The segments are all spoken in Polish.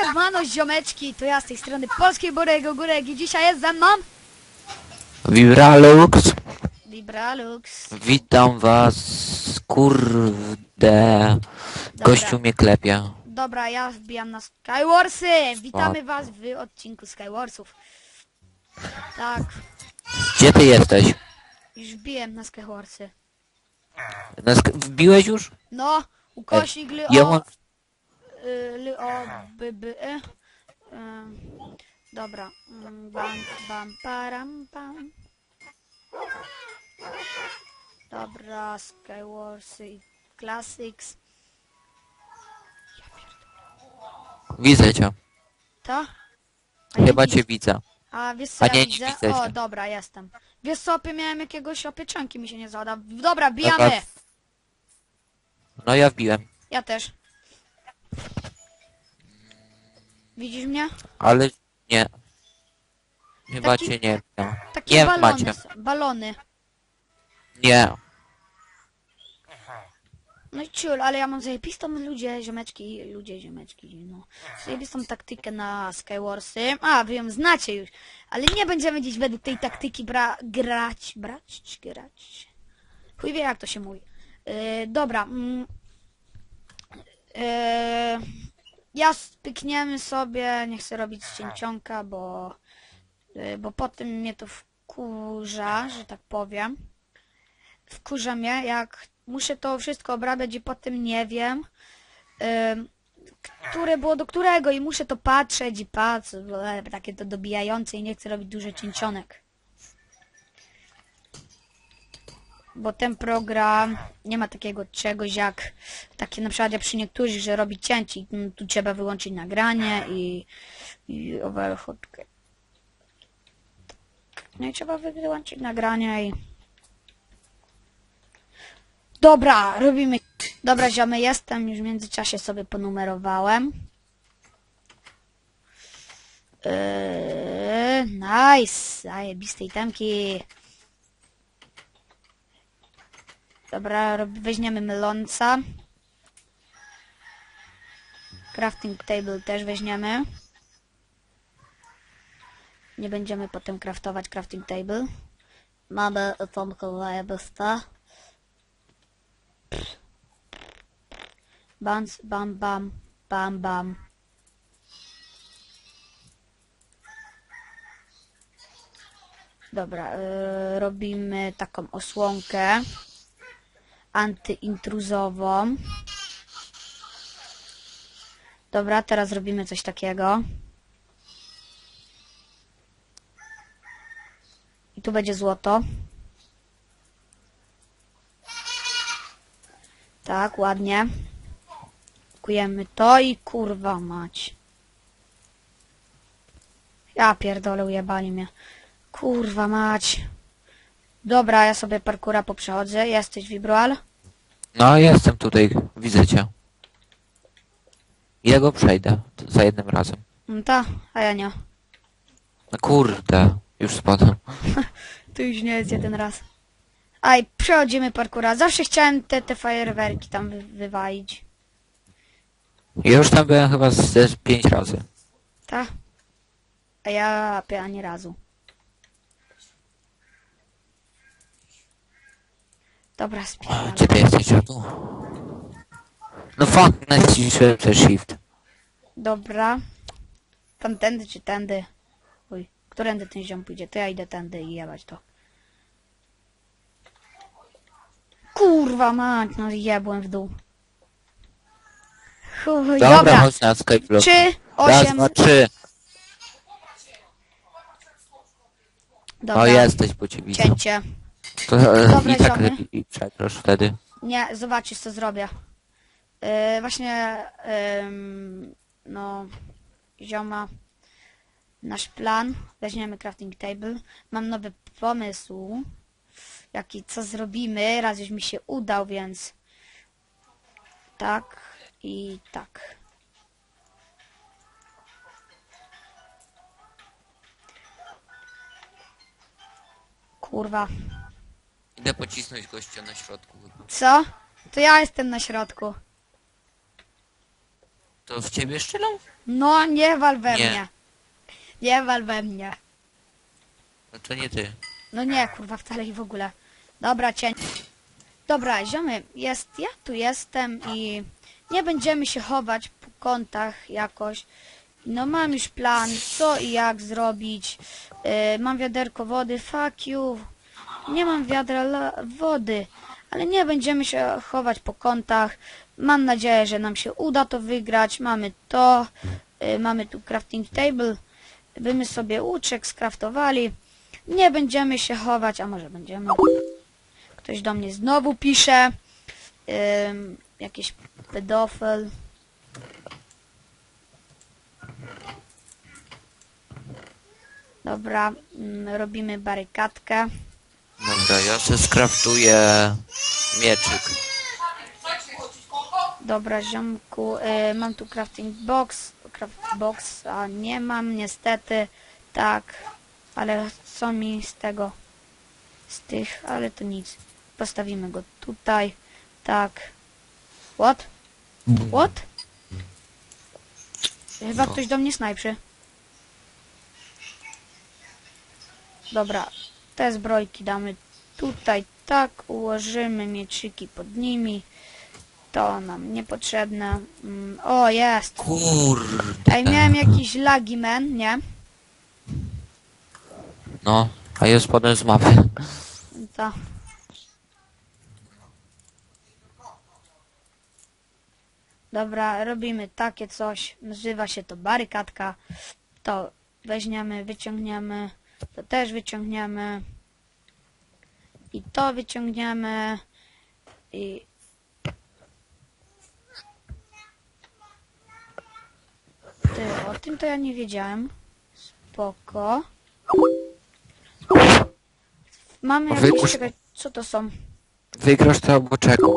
Siemano ziomeczki, to ja z tej strony Polskiej Borego Górek i dzisiaj jest ze mną Vibralux, Vibralux. witam was, kurde, gościu mnie klepie. Dobra, ja wbijam na Skywarsy. Witamy was w odcinku Skywarsów. Tak, Gdzie ty jesteś? już wbiłem na Skywarsy. Na sk- wbiłeś już? No, ukośnik ly Ja o, mam... ly o, by, by, y. Y, Dobra, Mm, bam, bam, param, pam. Dobra, Skywarsy i Classics. Widzę cię, To? A nie chyba cię widzę. A wiesz co A ja nie, nie widzę? widzę O, cię. dobra, jestem. Wiesz co, opie miałem jakiegoś opieczanki, mi się nie zada. Dobra, bijamy! Dobra. No ja wbiłem, Ja też. Widzisz mnie? ale nie. Chyba Taki- cię nie wiem. Takie Nie balony. macie. Balony. Nie. No i ciul, ale ja mam zajebistą ludzie, ziomeczki, ludzie, ziomeczki, no. Zajebistą taktykę na Skywarsy. A, wy ją znacie już. Ale nie będziemy dziś według tej taktyki bra grać, brać, grać. Chuj wie jak to się mówi. Yy, dobra. Mm, yy, ja spykniemy sobie, nie chcę robić cięcionka, bo, yy, bo potem mnie to wkurza, że tak powiem wkurza mnie, jak muszę to wszystko obrabiać i potem nie wiem, ym, które było do którego i muszę to patrzeć i patrzeć, takie to dobijające i nie chcę robić dużo cięcionek. Bo ten program nie ma takiego czegoś jak takie na przykład jak przy niektórych, że robi cięci. Mm, Tu trzeba wyłączyć nagranie i, i. No i trzeba wyłączyć nagranie i Dobra, robimy. Dobra, ziomy, jestem. Już w międzyczasie sobie ponumerowałem. Yy, nice. Zajebiste itemki. Dobra, weźmiemy myląca. Crafting table też weźmiemy. Nie będziemy potem craftować crafting table. Mamy itemkę zajebiste. Bans, bam, bam, bam, bam. Dobra, yy, robimy taką osłonkę antyintruzową. Dobra, teraz robimy coś takiego. I tu będzie złoto. Tak, ładnie. Kujemy to i kurwa mać. Ja pierdolę, ujebali mnie. Kurwa mać. Dobra, ja sobie parkura poprzechodzę. Jesteś Vibroal? No jestem tutaj, widzę cię. Ja go przejdę t- za jednym razem. No ta, a ja nie. No kurde, już spadłem. To już nie jest jeden raz. Aj, przechodzimy parkura. Zawsze chciałem te, te fajerwerki tam wy, wywalić. Ja już tam byłem chyba z z pięć razy. Ta? A ja pie- ani razu. Dobra, A, spieram. Gdzie ty jesteś, tu? No fuck, naciszyłem ten shift. Dobra. Tamtędy czy tędy? Uj, którędy ten ziom pójdzie? To ja idę tędy i jebać to. Kurwa mać, no jebłem w dół. Chuj, Dobra, dobra. chodź na Skyblock. Trzy, Raz, osiem. dwa, trzy. Dobra, O, jesteś, bo cię widzę. cięcie. To e, Dobra, i tak ziomy. lepiej przeprosz wtedy. Nie, zobaczysz co zrobię. Yy, właśnie, ym, no, zioma, nasz plan, weźmiemy crafting table. Mam nowy pomysł, jaki, co zrobimy, raz już mi się udał, więc tak i tak. Kurwa. Idę pocisnąć gościa na środku. Co? To ja jestem na środku. To w ciebie strzelał? No, nie wal we Nie. mnie. Nie wal we mnie. No to nie ty. No nie, kurwa, wcale i w ogóle. Dobra, cień. Dobra, ziomy, jest, ja tu jestem i nie będziemy się chować po kątach jakoś. No mam już plan, co i jak zrobić. Yy, mam wiaderko wody, fuck you. Nie mam wiadra wody, ale nie będziemy się chować po kątach. Mam nadzieję, że nam się uda to wygrać. Mamy to, yy, mamy tu crafting table. Bymy sobie łuczek skraftowali. Nie będziemy się chować, a może będziemy. Ktoś do mnie znowu pisze. Ym, jakiś pedofil. Dobra, mm, robimy barykadkę. Dobra, ja se skraftuję mieczyk. Dobra, ziomku, y, mam tu crafting box. Craft box, a nie mam niestety. Tak, ale co mi z tego? Z tych, ale to nic. Postawimy go tutaj. Tak. What? What? Chyba Co? ktoś do mnie snajprzy. Dobra, te zbrojki damy tutaj tak, ułożymy mieczyki pod nimi. To nam niepotrzebne. Mm, o, jest. Kurde. Ej, miałem jakiś lagi, man, nie? No, a ja spadłem z mapy. To. Dobra, robimy takie coś. Nazywa się to barykadka. To weźmiemy, wyciągniemy. To też wyciągniemy. I to wyciągniemy. I... Ty, o tym to ja nie wiedziałem. Spoko. Mamy jakieś... wypuść- Czekaj, co to są? Wygrasz to albo czego?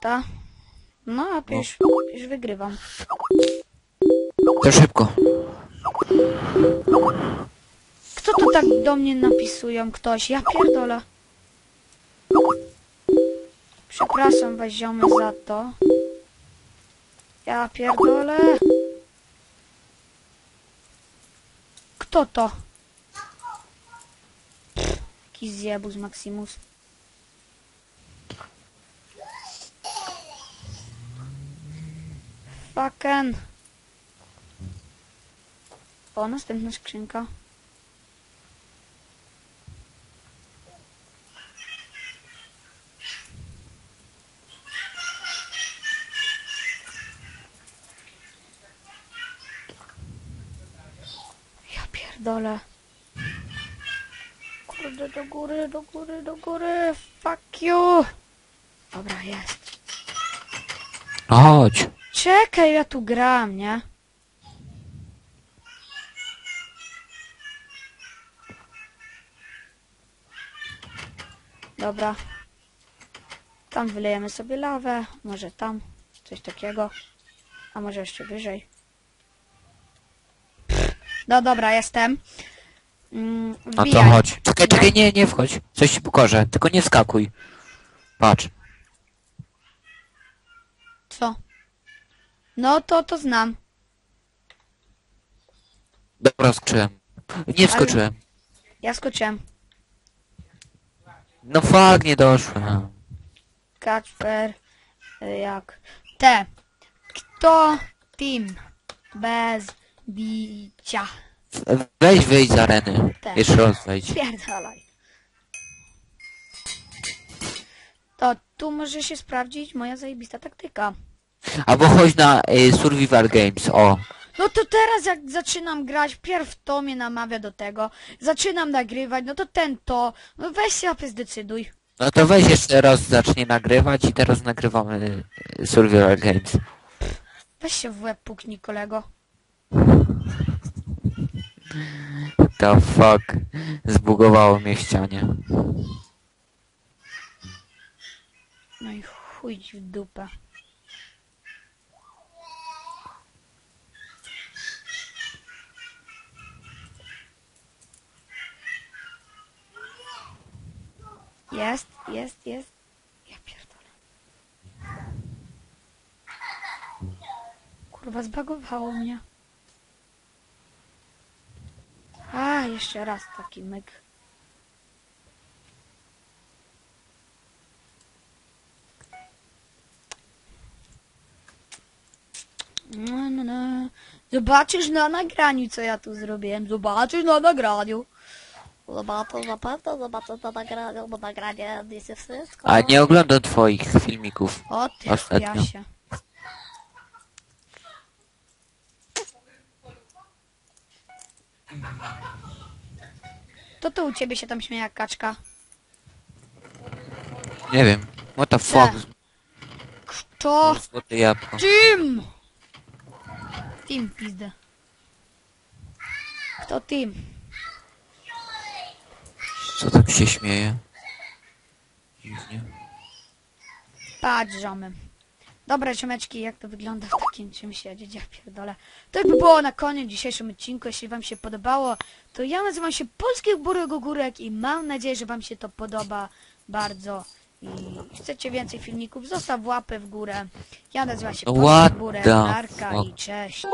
Ta? No, a już, już wygrywam. To szybko. Kto to tak do mnie napisują? Ktoś? Ja pierdolę. Przepraszam was za to. Ja pierdolę. Kto to? Jakiś zjebus Maximus. Fucking. O, następna skrzynka. Ja pierdolę. Kurde, do góry, do góry, do góry. Fuck you. Dobra, jest. Chodź. Czekaj, ja tu gram, nie? Dobra. Tam wylejemy sobie lawę, może tam, coś takiego. A może jeszcze wyżej. No dobra, jestem. Mm, No to wbijaj. chodź. Czekaj, czekaj, nie, nie wchodź. Coś ci pokażę. Tylko nie skakuj. Patrz. Co? No to to znam. Dobra, skoczyłem. Nie wskoczyłem. Ja skoczyłem. No fuck, nie doszłem. Kacper, y, jak te. Kto team bez bicia? Weź wyjdź z areny. Tak. Jeszcze raz wejdź. Pierdalaj. To tu może się sprawdzić moja zajebista taktyka. Albo chodź na y, Survival Games, o. No to teraz jak zaczynam grać, pierw to mnie namawia do tego. Zaczynam nagrywać, no to ten to. No weź się apy zdecyduj. No to weź jeszcze raz zacznie nagrywać i teraz nagrywamy y, Survival Games. Weź się w łeb puknij kolego. The fuck. Zbugowało mnie ścianie. No i chuj w dupę. Jest, jest, jest. Ja pierdolę. Kurwa, zbagowało mnie. A, jeszcze raz taki myk. No, no, no. Zobaczysz na nagraniu, co ja tu zrobiłem. Zobaczysz na nagraniu. Zobaczę, na pewno zobaczę na nagraniu, bo nagranie jest wszystko. A nie oglądam twoich filmików. O ty Ostatnio. chujasie. To tu u ciebie się tam śmieje jak kaczka. Nie wiem. What the fuck? Kto? Złote jabłko. Team! Team pizdę. Kto team? Co tak się śmieje? Dziwnie. Patrz, żomy. Dobra, ziomeczki, jak to wygląda w takim czymś siedzieć, ja pierdolę. To by było na koniec dzisiejszym odcinku. Jeśli wam się podobało, to ja nazywam się Polski Burek Ogórek i mam nadzieję, że wam się to podoba bardzo. I chcecie więcej filmików, zostaw łapę w górę. Ja nazywam się Polski what Burek, Narka i cześć.